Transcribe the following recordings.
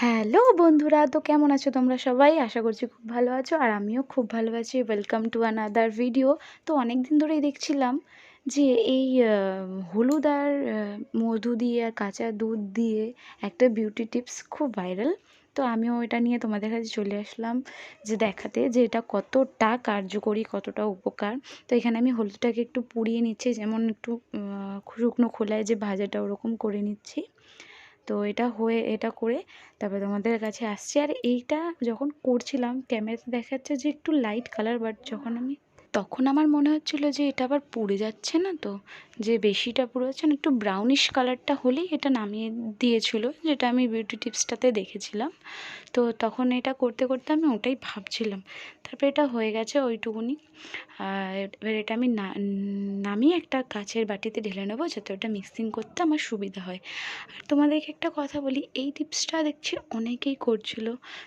Hello বন্ধুরা, তো কেমন আছো তোমরা সবাই? আশা করছি খুব ভালো আছো আর আমিও খুব ভালো আছি। ওয়েলকাম টু আনাদার ভিডিও তো অনেক দিন ধরেই দেখছিলাম যে এই হলুদ আর মধু দিয়ে আর কাঁচা দুধ দিয়ে একটা বিউটি টিপস খুব ভাইরাল তো আমিও এটা নিয়ে তোমাদের কাছে চলে আসলাম যে দেখাতে যে এটা কতটা কার্যকরী, কতটা উপকার। তো এখানে আমি হলুদটাকে একটু পুড়িয়ে নিচ্ছি, যেমন একটু শুকনো খোলায় যে ভাজাটা ওরকম করে নিচ্ছি। তো এটা হয়ে, এটা করে তারপরে তোমাদের কাছে আসছি। আর এইটা যখন করছিলাম ক্যামেরাতে দেখাচ্ছে যে একটু লাইট কালার বাট যখন আমি তখন আমার মনে হচ্ছিল যে এটা আবার পুড়ে যাচ্ছে না তো। যে বেশিটা পুড়ে যাচ্ছে না, একটু ব্রাউনিশ কালারটা হলেই এটা নামিয়ে দিয়েছিল, যেটা আমি বিউটি টিপসটাতে দেখেছিলাম। তো তখন এটা করতে করতে আমি ওটাই ভাবছিলাম। তারপরে এটা হয়ে গেছে ওইটুকুনি। এবার এটা আমি না, নামিয়ে একটা কাচের বাটিতে ঢেলে নেব, যাতে ওটা মিক্সিং করতে আমার সুবিধা হয়। আর তোমাদেরকে একটা কথা বলি, এই টিপসটা দেখছি অনেকেই করছিল।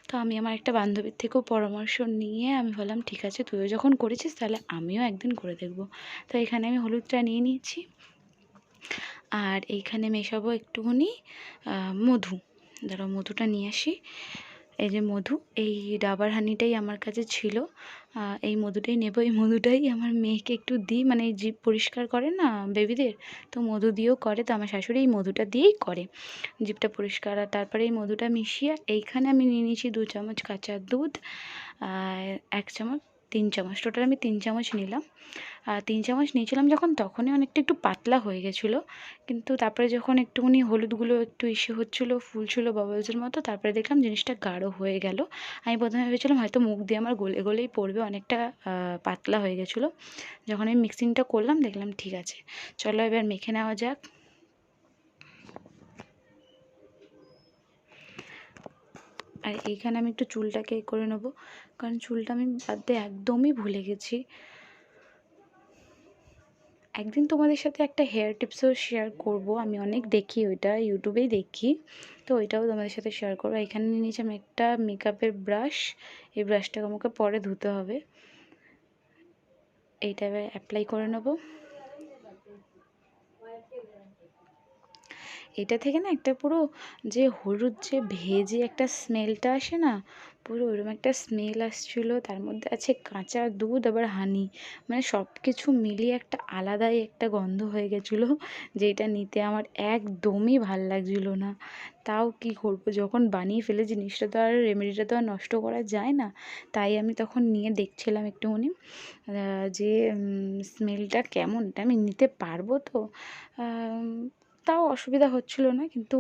তো আমি আমার একটা বান্ধবীর থেকেও পরামর্শ নিয়ে আমি বললাম, ঠিক আছে, তুইও যখন করেছিস তাহলে আমিও একদিন করে দেখব। তো এখানে আমি হলুদটা নিয়ে নিয়েছি। আর এইখানে মেশাবো একটুখানি মধু। ধরো মধুটা নিয়ে আসি। এই যে মধু, এই ডাবার হানিটাই আমার কাছে ছিল। এই মধুটাই নেব, এই মধুটাই আমার মেয়েকে একটু দিই। মানে জিভ পরিষ্কার করে না বেবিদের, তো মধু দিয়েও করে, তো আমার শাশুড়ি এই মধুটা দিয়েই করে। জিভটা পরিষ্কার, আর তারপরে এই মধুটা মিশিয়ে, এইখানে আমি নিয়ে নিয়েছি দু চামচ কাঁচা দুধ এক চামচ তিন চামচ টোটাল আমি তিন চামচ নিলাম। আর তিন চামচ নিয়েছিলাম যখন তখনই অনেকটা একটু পাতলা হয়ে গেছিল। কিন্তু তারপরে যখন একটুখানি হলুদগুলো একটু ইসে হচ্ছিল, ফুলছিলো বাবলসের মতো, তারপরে দেখলাম জিনিসটা গাঢ় হয়ে গেল। আমি প্রথমে ভেবেছিলাম হয়তো মুখ দিয়ে আমার গলে গলেই পড়বে, অনেকটা পাতলা হয়ে গেছিল। যখন আমি মিক্সিংটা করলাম, দেখলাম ঠিক আছে। চলো এবার মেখে নেওয়া যাক। আর এইখানে আমি একটু চুলটাকে করে নেব, কারণ চুলটা আমি বাদতে একদমই ভুলে গেছি। একদিন তোমাদের সাথে একটা হেয়ার টিপসও শেয়ার করব, আমি অনেক দেখি ওইটা, ইউটিউবেই দেখি। তো ওইটাও তোমাদের সাথে শেয়ার করব। এখানে নিয়েছি আমি একটা মেকআপের ব্রাশ এই ব্রাশটাকে আমাকে পরে ধুতে হবে। এইটা এবার অ্যাপ্লাই করে নেব। এটা থেকে না একটা পুরো যে হলুদ যে ভেজে একটা স্মেলটা আসে না, পুরো ওরকম একটা স্মেল আসছিল। তার মধ্যে আছে কাঁচা দুধ, আবার হানি মানে সব কিছু মিলিয়ে একটা আলাদাই একটা গন্ধ হয়ে গেছিল, যেটা নিতে আমার একদমই ভালো লাগছিল না। তাও কি করব? যখন বানিয়ে ফেলে জিনিসটা তো আর রেমেডিটা তো আর নষ্ট করা যায় না। তাই আমি তখন নিয়ে দেখছিলাম একটুখানি যে স্মেলটা কেমনটা আমি নিতে পারব তো? তাও অসুবিধা হচ্ছিল না, কিন্তু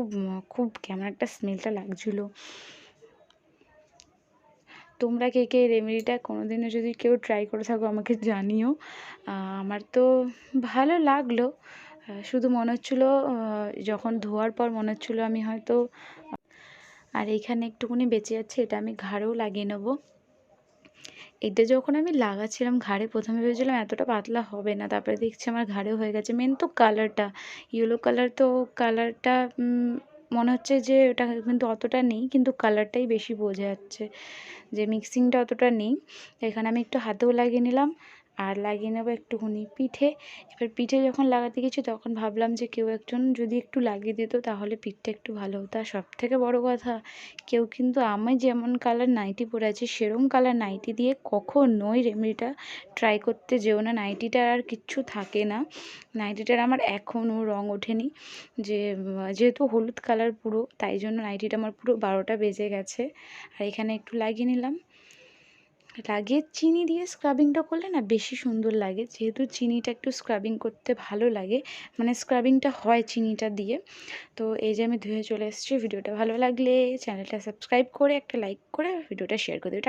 খুব কেমন একটা স্মেলটা লাগছিল। তোমরা কে কে রেমেডিটা কোনো দিনও যদি কেউ ট্রাই করে থাকো, আমাকে জানিও। আমার তো ভালো লাগল। শুধু মনে হচ্ছিল যখন ধোয়ার পর মনে হচ্ছিল আমি হয়তো আর এইখানে একটুখানি বেঁচে যাচ্ছে এটা আমি ঘাড়েও লাগিয়ে নেব। এটা যখন আমি লাগাচ্ছিলাম ঘাড়ে, প্রথমে ভেবেছিলাম এতটা পাতলা হবে না। তারপরে দেখছি আমার ঘাড়েও হয়ে গেছে। মেন তো কালারটা ইয়েলো কালার তো কালারটা মনে হচ্ছে যে ওটা কিন্তু অতটা নেই, কিন্তু কালারটাই বেশি বোঝা যাচ্ছে। যে মিক্সিংটা অতটা নেই। এখানে আমি একটু হাতেও লাগিয়ে নিলাম। আর লাগিয়ে নেব একটুখানি পিঠে। এবার পিঠে যখন লাগাতে গেছি, তখন ভাবলাম যে কেউ একজন যদি একটু লাগিয়ে দিত, তাহলে পিঠটা একটু ভালো হতো। আর সব থেকে বড়ো কথা, কেউ কিন্তু আমি যেমন কালার নাইটি পরে আছি, সেরম কালার নাইটি দিয়ে কখনোই রেমেডিটা ট্রাই করতে যেও না। নাইটিটার আর কিচ্ছু থাকে না। নাইটিটার আমার এখনও রঙ ওঠেনি। যে, যেহেতু হলুদ কালার পুরো, তাই জন্য নাইটিটা আমার পুরো বারোটা বেজে গেছে। আর এখানে একটু লাগিয়ে নিলাম। লাগিয়ে চিনি দিয়ে স্ক্রাবিংটা করলে না বেশি সুন্দর লাগে। যেহেতু চিনিটা একটু স্ক্রাবিং করতে ভালো লাগে মানে স্ক্রাবিংটা হয় চিনিটা দিয়ে। তো এই যে আমি ধুয়ে চলে এসেছি, ভিডিওটা ভালো লাগলে চ্যানেলটা সাবস্ক্রাইব করে একটা লাইক করে ভিডিওটা শেয়ার করে দেবে